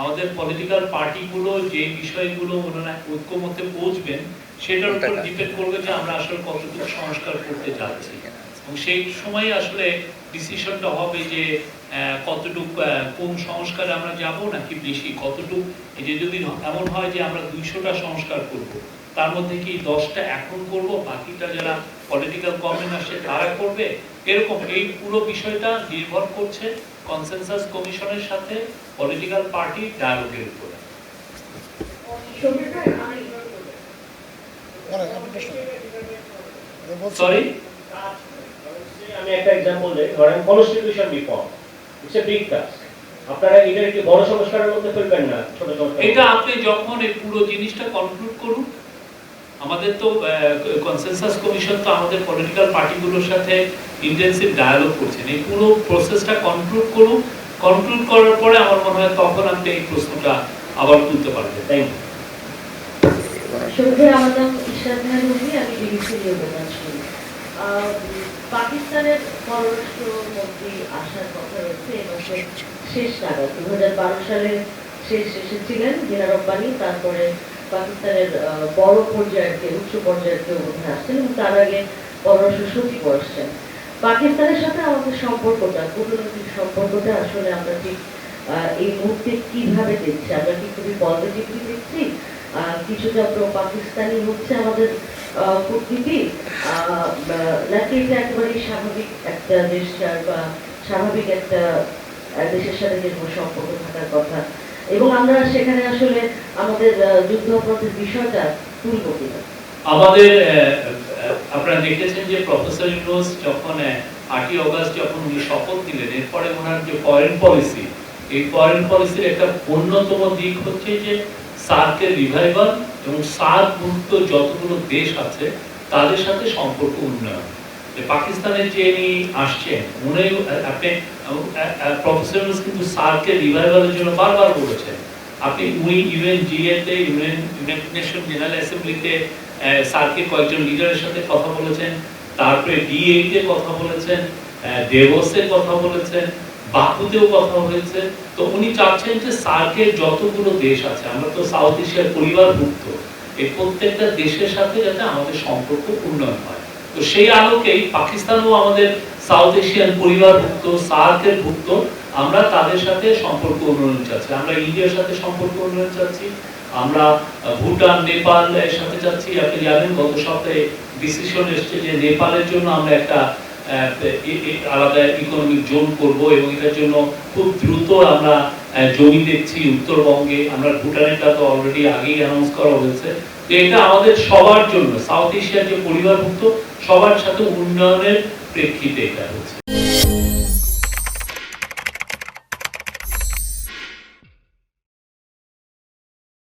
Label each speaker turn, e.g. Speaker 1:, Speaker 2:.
Speaker 1: আমাদের পলিটিক্যাল পার্টিগুলো যে বিষয়গুলো ওনারা ঐক্যমতে পৌঁছবেন সেটার উপর ডিপেন্ড করবে যে আমরা আসলে কতটুকু সংস্কার করতে যাচ্ছি। এবং সেই সময় আসলে ডিসিশনটা হবে যে কতটুক কোন সংস্কারে আমরা যাব নাকি বেশি? কতটুক? এই যে যদি এমন হয় যে আমরা দুইশোটা সংস্কার করব তার মধ্যে কি দশটা এখন করব বাকিটা যারা পলিটিক্যাল গভর্নমেন্ট আসছে তারা করবে? এরকম এই পুরো বিষয়টা নির্ভর করছে কনসেনসাস কমিশনের সাথে পলিটিক্যাল পার্টি ডায়ালগের উপরে। সরি
Speaker 2: আমি একটা এক্সাম্পল দেই। ধরেন constitution reform it's a big task আপনারা এটা একটি বড় সংস্কারের মধ্যে ফেলবেন না ছোট সংস্কার
Speaker 1: এটা আপনি যখন এই পুরো জিনিসটা কনক্লুড করুন আমাদের তো কনসেনসাস কমিশন তো আমাদের পলিটিক্যাল পার্টিগুলোর সাথে ইন্টেন্সিভ ডায়ালগ করছেন। এই পুরো প্রসেসটা কনক্লুড করুন। কনক্লুড করার পরে আমার মনে হয় তখন আপনি এই প্রশ্নটা আবার তুলতে পারবেন।
Speaker 2: থ্যাংক ইউ
Speaker 3: শুরুতে আমার নাম আমি পাকিস্তানের পররাষ্ট্রমন্ত্রী আসার কথা রয়েছে এই মাসের শেষ নাগাদ। দু হাজার বারো সালের শেষ এসেছিলেন দিনা রব্বানি, তারপরে পাকিস্তানের বড় পর্যায়ের উচ্চ পর্যায়ের কেউ বোধহয় আসছেন এবং তার আগে পররাষ্ট্র সচিব আসছেন। পাকিস্তানের সাথে আমাদের সম্পর্কটা, কূটনৈতিক সম্পর্কটা আসলে আমরা ঠিক এই মুহূর্তে কীভাবে দেখছি? আমরা কি খুবই পজিটিভলি দেখছি? কিছুটা প্রো পাকিস্তানি হচ্ছে আমাদের কূটনীতি নাকি এটা স্বাভাবিক একটা জেস্টার বা স্বাভাবিক একটা দেশের সাথে যেরকম সম্পর্ক থাকার কথা। এবং আমরা সেখানে আসলে আমাদের যুদ্ধাপরাধের বিষয়টা তুলব কিনা।
Speaker 1: আমাদের আপনারা দেখেছেন যে প্রফেসর ইউনুস যখন আটই অগস্ট যখন উনি শপথ দিলেন, এরপরে ওনার যে ফরেন পলিসি এই ফরেন পলিসির একটা অন্যতম দিক হচ্ছে যে সার্কের রিভাইভাল এবং সার্ক মুক্ত যতগুলো দেশ আছে, তাদের সাথে সম্পর্ক উন্নয়ন। পাকিস্তানের যে ইনি আসছেন, উনি আপনি প্রফেসর কিন্তু সার্কের রিভাইভালের জন্য বারবার বলেছেন। আপনি উই ইউএন জিএতে ইউএন ইউনাইটেড নেশন জেনারেল অ্যাসেম্বলিতে সার্কের কয়েকজন লিডারের সাথে কথা বলেছেন, তারপরে ডি এইটে কথা বলেছেন দেবসে কথা বলেছেন, বাকুতেও কথা হয়েছে। তো উনি চাচ্ছেন যে সার্কের যতগুলো দেশ আছে, আমরা তো সাউথ এশিয়ার পরিবারভুক্ত এই প্রত্যেকটা দেশের সাথে যাতে আমাদের সম্পর্ক উন্নয়ন হয়। তো সেই আলোকেই পাকিস্তানও আমাদের সাউথ এশিয়ান পরিবারভুক্ত, সার্কের ভুক্ত, আমরা তাদের সাথে সম্পর্ক উন্নয়ন চাচ্ছি। আমরা ইন্ডিয়ার সাথে সম্পর্ক উন্নয়ন চাচ্ছি, আমরা ভুটান, নেপাল এর সাথে চাচ্ছি। আপনি জানেন, গত সপ্তাহে ডিসিশন এসেছে যে নেপালের জন্য আমরা একটা আলাদা ইকোনমিক জোন করব এবং এটার জন্য খুব দ্রুত আমরা জমি দেখছি উত্তরবঙ্গে, আমরা ভুটানেরটা তো অলরেডি আগেই অ্যানাউন্স করা হয়েছে। তো এটা আমাদের সবার জন্য সাউথ এশিয়ার যে পরিবারভুক্ত, সবার সাথে উন্নয়নের প্রেক্ষিতে এটা হচ্ছে।